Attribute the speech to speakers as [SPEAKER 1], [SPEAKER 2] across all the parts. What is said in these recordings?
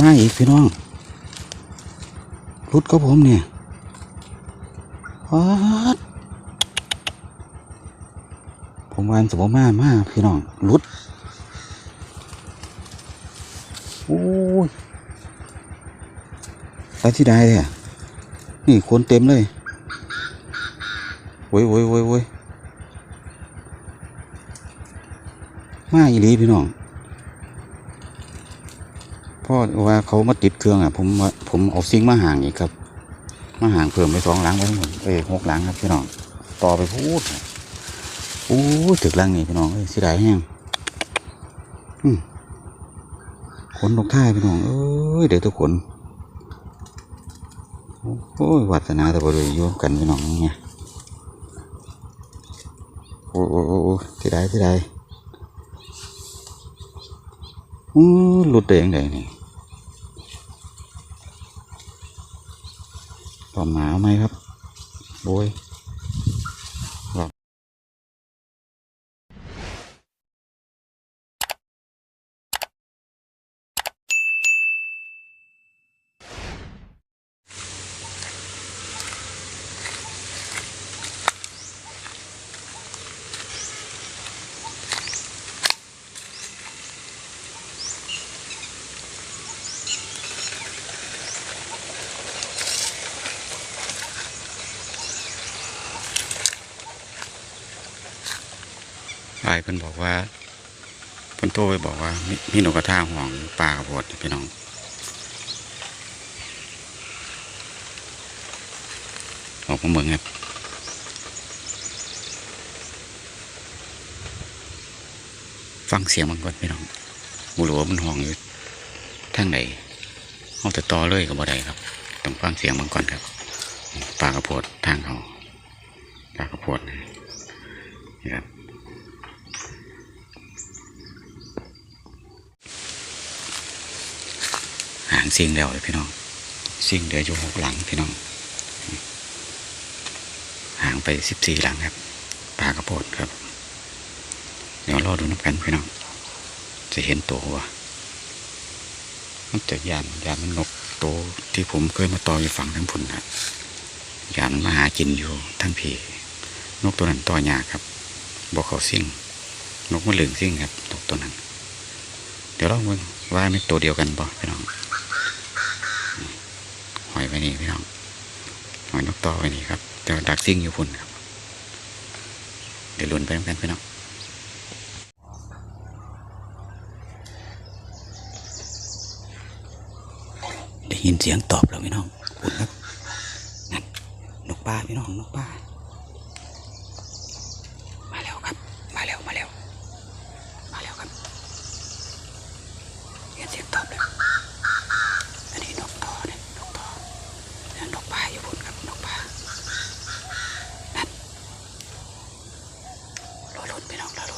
[SPEAKER 1] มาอีกพี่น้องรุดก็ผมเนี่ยวัดผมวานสมมามาพี่น้องรุดโอ้ยไปที่ใดเลยอะนี่คนเต็มเลยโว้ยโว้ยโว้ยโว้ยมาอีหลีพี่น้อง พ่อว่าเขามาติดเครื่องอะผมว่าผมเอาซิงมาห่างอีกครับมาห่างเพิ่มไปสองหลังไว้ทั้งหมดเอ้ยหกหลังครับพี่น้องต่อไปพูดโอ้ถึกหลังนี่พี่น้องเอ้ยสียดายแห้งอืมขนตกท่ายพี่น้องเอ้ยเดี๋ยวทุกคนโอ้ยวัฒนาแต่บริโยมกันพี่น้องเนี่ยโอ้โอ้โอ้ยโอ้ยเสียดายเสียดายอู้หลุดได้ยังไงนี่ ความหนาวไหมครับโบย เพิ่นบอกว่าเพิ่นโทรไปบอกว่ามีมีนกกระทาห่วงปลากระโดพี่น้องออกมาเมืองครับฟังเสียงมันก่อนพี่น้องบุรู้ว่มันห้องอยู่ทางไหนเอาแต่ต่อเลยก็บ่ได้ครับต้องฟังเสียงมันก่อนครับปลากระโพดทางเขาปลากระโพดนี่ครับ หางซิงแล้วเลยพี่น้องซิงเดืออยู่หกหลังพี่น้องห่างไปสิบสี่หลังครับปลากระโพดครับ เดี๋ยวรอดูน้ำกันพี่น้อง จะเห็นตัววมันจะยานยานมันนกตัวที่ผมเคยมาต่ออยู่ฝั่งทั้งพุ่นครับยานมันมาหากินอยู่ทั้งพีนกตัวนั้นต่อยากครับ บอกเขาซิ่งนกมันเหลืองซิ่งครับนกตัวนั้น เดี๋ยวลองเบิ่งว่าเป็นตัวเดียวกันบ่พี่น้อง อยไปนี่พี่น้องหอยนกต่อไปนี่ครับแต่ดักซิ่งอยู่พุ่นครับ เดี๋ยวลุนไปกันพี่น้องได้ยินเสียงตอบแล้วพี่น้องพุ่นครับนั่นนกป้าพี่น้องนกป้าแล้วครับ มาแล้วมาแล้วมาแล้วครับได้ยินเสียงตอบแล้วอันนี้นกต่อเนี่ยนกต่อ นั่นนกปลาอยู่บนครับนกปลานั่น รอร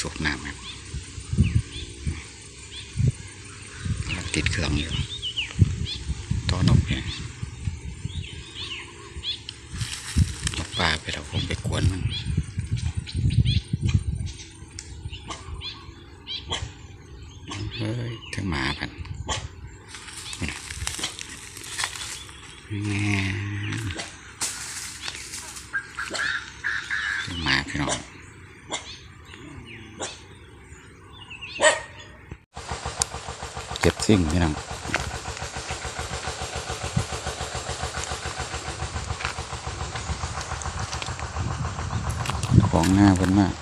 [SPEAKER 1] สูบน้ำครับติดเครื่องอยู่ตอนกเนี่ยนกปลาไปเราคงไปกวนมันิ่งพี่น้องของหน้าเพิ่นมาก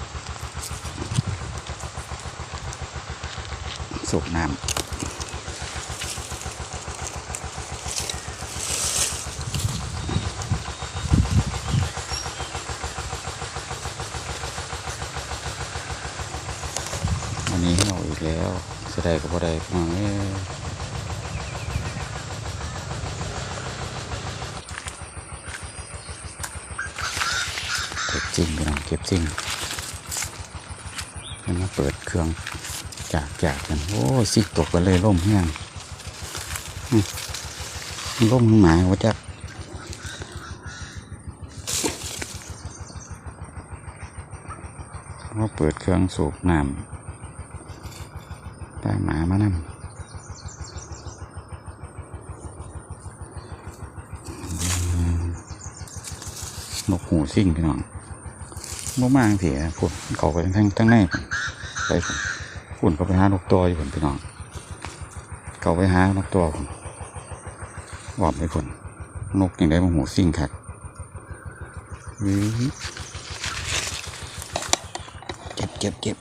[SPEAKER 1] สูบน้ำันนี้เราอีกแล้ว บ่ได้พี่น้องเอ้เก็บจริงพี่น้องเก็บจริงมันมาเปิดเครื่องจากจากกันโอ้สิตกกันเลยล่มแห้งอืมล่มหมายว่าจะว่าเปิดเครื่องสูบน้ำาหมามานั่นกหูซิ่งพี่น้องบ่มากเสียพวกเขาไปทั้งทั้งในพุ่นไปพุ่นพุ่นเขาไปหานกตัวอยู่พุ่นพี่น้อง เขาไปหานกตัวพุ่นวอมไปพุ่นนกอย่างไรมันหูซิ่งคักอื้อเก็บเก็บเก็บ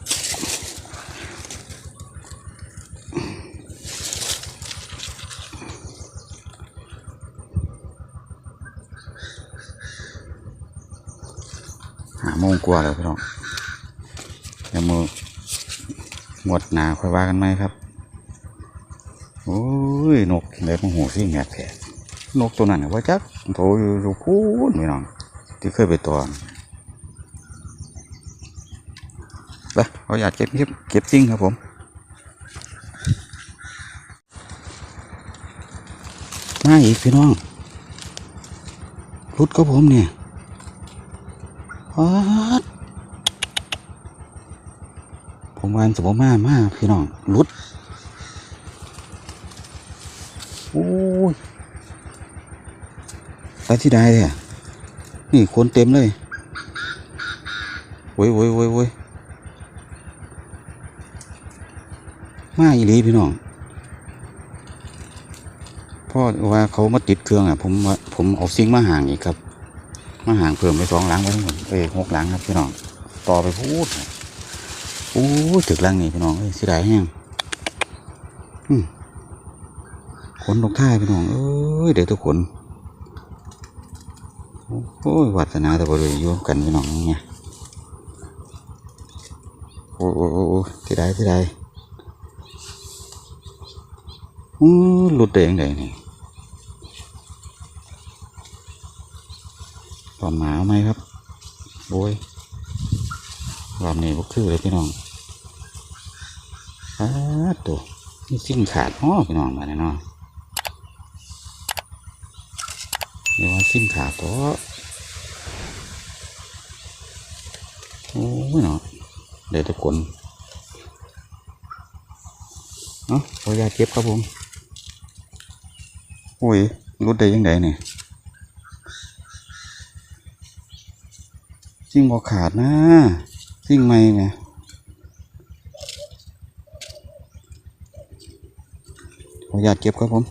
[SPEAKER 1] หาโม งกว่าแล้วพี่น้องเดี๋ยวมือหมดหนาค่อยว่ากันไหมครับ โอ้ย นกเล็บหูซิ่แงกแผลนกตัวนั้นน่ะว่าจักโถอยู่อยู่พูนพี่น้อง ที่เคยไปตอนไปเขาอยากเก็บเก็บเก็บจริงครับผมมาอีกพี่น้องรุดก็ผมเนี่ย ผมวานสมมากมากพี่น้องรุดโอ้ยไปที่ใดเนี่ยนี่คนเต็มเลยโว้ยโว้ยโว้ยโว้ยมาอีหลีพี่น้องเพราะว่าเขามาติดเครื่องอะ ผมว่าผมเอาซิงมาห่างอีกครับ มาห่างเพิ่มไปสองหลังไว้ทั้งหมดเอ้ยหกหลังครับพี่น้องต่อไปพูดโอ้ยถึกหลังนี่พี่น้องเอ้ยเสียดายแห้งอืมขนลงท่ายพี่น้องเอ้ยเดี๋ยวทุกคนโอ้ยวัฒนาแต่บริโยมกันพี่น้องเนี่ยโอ้โอ้โอ้โอ้ที่ใดที่ใดอู้หลุดได้ยังไงนี่ ปลาหมาไหมครับโอ้ยรอบนี้ก็คือเลยพี่น้องอ้าตัวนี่สิ้นขาดอ้อพี่น้องมาแน่นอนเดี๋ยวว่าสิ้นขาดตัวโอ้ยเนาะเดี๋ยวทุกคนเนาะขออยาตเก็บครับผม โอ้ยรุดได้ยังไงเนี่ย ซิ่งบ่ขาดนะซิ่งไม่ไงขออนุญาตเก็บครับผม